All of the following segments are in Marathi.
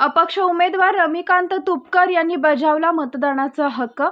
अपक्ष उमेदवार रमिकांत तुपकर यांनी बजावला मतदानाचा हक्क.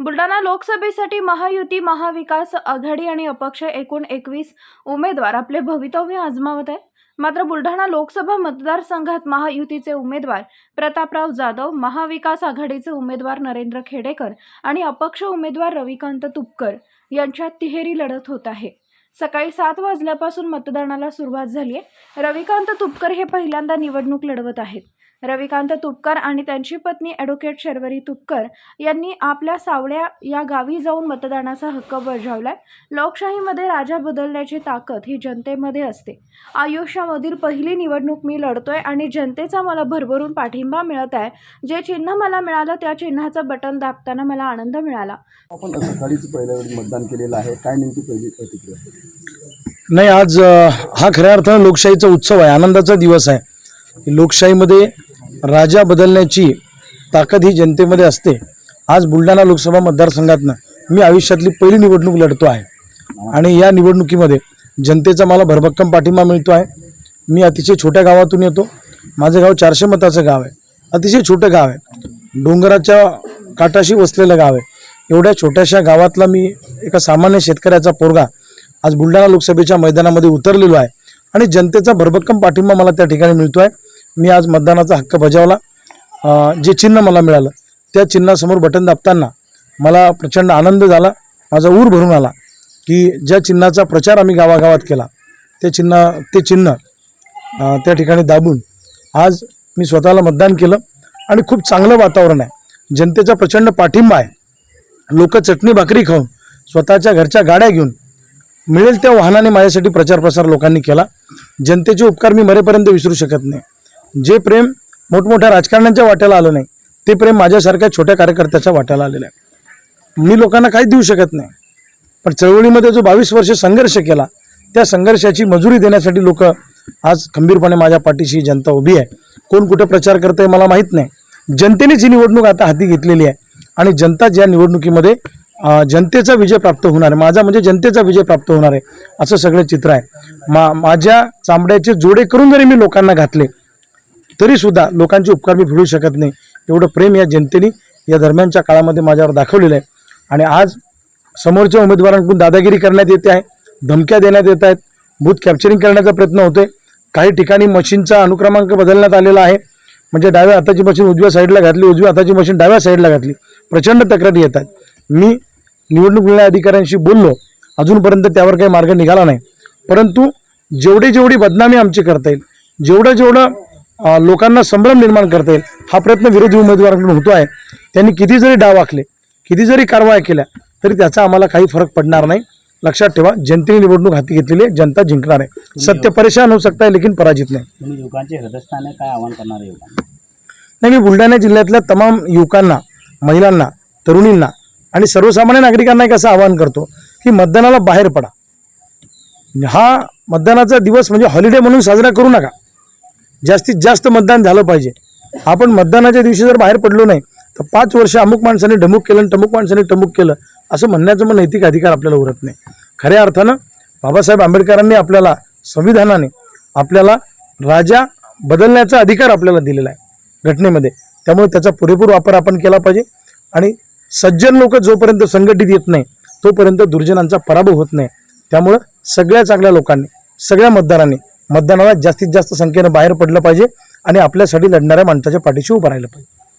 बुलढाणा लोकसभेसाठी महायुती महाविकास आघाडी आणि अपक्ष एकूण एकवीस उमेदवार आपले भवितव्य आजमावत आहेत. मात्र बुलढाणा लोकसभा मतदारसंघात महायुतीचे उमेदवार प्रतापराव जाधव महाविकास आघाडीचे उमेदवार नरेंद्र खेडेकर आणि अपक्ष उमेदवार रविकांत तुपकर यांच्यात तिहेरी लढत होत आहे. सकाळी सात वाजल्यापासून मतदानाला सुरुवात झाली आहे रविकांत तुपकर हे पहिल्यांदा निवडणूक लढवत आहेत. रविकांत तुपकर आणि त्यांची पत्नी ॲडव्होकेट शर्वरी तुपकर यांनी आपल्या सावळ्या या गावी जाऊन मतदानाचा हक्क बजावलाय. लोकशाहीमध्ये राजा बदलण्याची ताकद ही जनतेमध्ये असते. आयुष्यामधील पहिली निवडणूक मी लढतोय आणि जनतेचा मला भरभरून पाठिंबा मिळत आहे. जे चिन्ह मला मिळालं त्या चिन्हाचं बटन दाबताना मला आनंद मिळाला. आपण सकाळीच पहिल्या वेळी मतदान केलेलं आहे. काय नेमकी पहिली प्रतिक्रिया? नाही आज हा खऱ्या अर्थानं लोकशाहीचा उत्सव आहे. आनंदाचा दिवस आहे. लोकशाहीमध्ये राजा बदलण्याची ताकद ही जनतेमध्ये असते. आज बुलढाणा लोकसभा मतदारसंघातनं मी आयुष्यातली पहिली निवडणूक लढतो आहे. आणि या निवडणुकीमध्ये जनतेचा मला भरभक्कम पाठिंबा मिळतो आहे. मी अतिशय छोट्या गावातून येतो. माझं गाव चारशे मताचं गाव आहे. अतिशय छोटं गाव आहे. डोंगराच्या काठाशी वसलेलं गाव आहे. एवढ्या छोट्याशा गावातला मी एका सामान्य शेतकऱ्याचा पोरगा आज बुलढाणा लोकसभेच्या मैदानामध्ये उतरलेलो आहे. आणि जनतेचा भरभक्कम पाठिंबा मला त्या ठिकाणी मिळतो आहे. मी आज मतदानाचा हक्क बजावला. जे चिन्ह मला मिळालं त्या चिन्हासमोर बटन दाबताना मला प्रचंड आनंद झाला. माझा ऊर भरून आला की ज्या चिन्हाचा प्रचार आम्ही गावागावात केला ते चिन्ह ते चिन्ह त्या ठिकाणी दाबून आज मी स्वतःला मतदान केलं आणि खूप चांगलं वातावरण आहे. जनतेचा प्रचंड पाठिंबा आहे. लोक चटणी भाकरी खाऊन स्वतःच्या घरच्या गाड्या घेऊन मिळेल त्या वाहनाने माझ्यासाठी प्रचार प्रसार लोकांनी केला. जनतेचे उपकार मी मरेपर्यंत विसरू शकत नाही. जे प्रेम मोठमोठ्या राजकारण्यांच्या वाट्याला आलं नाही ते प्रेम माझ्यासारख्या छोट्या कार्यकर्त्याच्या वाट्याला आलेलं आहे. मी लोकांना काहीच देऊ शकत नाही पण चळवळीमध्ये जो बावीस वर्ष संघर्ष केला त्या संघर्षाची मजुरी देण्यासाठी लोक आज खंबीरपणे माझ्या पाठीशी जनता उभी आहे. कोण कुठे प्रचार करतंय मला माहीत नाही. जनतेनेच ही निवडणूक आता हाती घेतलेली आहे आणि जनता ज्या निवडणुकीमध्ये जनतेचा विजय प्राप्त होणार आहे माझा म्हणजे जनतेचा विजय प्राप्त होणार आहे असं सगळं चित्र आहे. मा माझ्या चांबड्याचे जोडे करून जरी मी लोकांना घातले तरी सुद्धा लोकांचे उपकार मी फिरू शकत नाही. एवढं प्रेम या जनतेने या दरम्यानच्या काळामध्ये माझ्यावर दाखवलेलं आहे. आणि आज समोरच्या उमेदवारांकडून दादागिरी करण्यात येते आहे धमक्या देण्यात येत आहेत बूथ कॅप्चरिंग करण्याचा प्रयत्न होतोय. काही ठिकाणी मशीनचा अनुक्रमांक बदलण्यात आलेला आहे. म्हणजे डाव्या हाताची मशीन उजव्या साईडला घातली उजव्या हाताची मशीन डाव्या साईडला घातली. प्रचंड तक्रारी येतात मी निवडणूक निर्णय अधिकाऱ्यांशी बोललो. अजूनपर्यंत त्यावर काही मार्ग निघाला नाही. परंतु जेवढी जेवढी बदनामी आमची करता येईल जेवढं जेवढं लोकांना संभ्रम निर्माण करता येईल. हा प्रयत्न विरोधी उमेदवारांकडून होतो आहे. त्यांनी किती जरी डाव आखले किती जरी कारवाया केल्या तरी त्याचा आम्हाला काही फरक पडणार नाही. लक्षात ठेवा जनतेने निवडणूक हाती घेतलेली आहे. जनता जिंकणार आहे. सत्य परेशान होऊ सकता है लेकिन पराजित नाही. युवकांचे हृदयस्थाने काय आवाहन करणार युवकांना नाही मी बुलढाणा जिल्ह्यातल्या तमाम युवकांना महिलांना तरुणींना आणि सर्वसामान्य नागरिकांना एक असं आवाहन करतो की मतदानाला बाहेर पडा. हा मतदानाचा दिवस म्हणजे हॉलिडे म्हणून साजरा करू नका. जास्तीत जास्त मतदान झालं पाहिजे. आपण मतदानाच्या दिवशी जर बाहेर पडलो नाही तर पाच वर्ष अमुक माणसाने ढमुक केलं आणि टमुक माणसाने टमुक केलं असं म्हणण्याचं मग नैतिक अधिकार आपल्याला उरत नाही. खऱ्या अर्थानं बाबासाहेब आंबेडकरांनी आपल्याला संविधानाने आपल्याला राजा बदलण्याचा अधिकार आपल्याला दिलेला आहे घटनेमध्ये. त्यामुळे त्याचा पुरेपूर वापर आपण केला पाहिजे आणि सज्जन लोक जोपर्यंत संघटित येत नाही तोपर्यंत दुर्जनांचा पराभव होत नाही. त्यामुळं सगळ्या चांगल्या लोकांनी सगळ्या मतदारांनी मतदानाला जास्तीत जास्त संख्येनं बाहेर पडलं पाहिजे आणि आपल्यासाठी लढणाऱ्या माणसाच्या पाठीशी उभं राहिलं पाहिजे.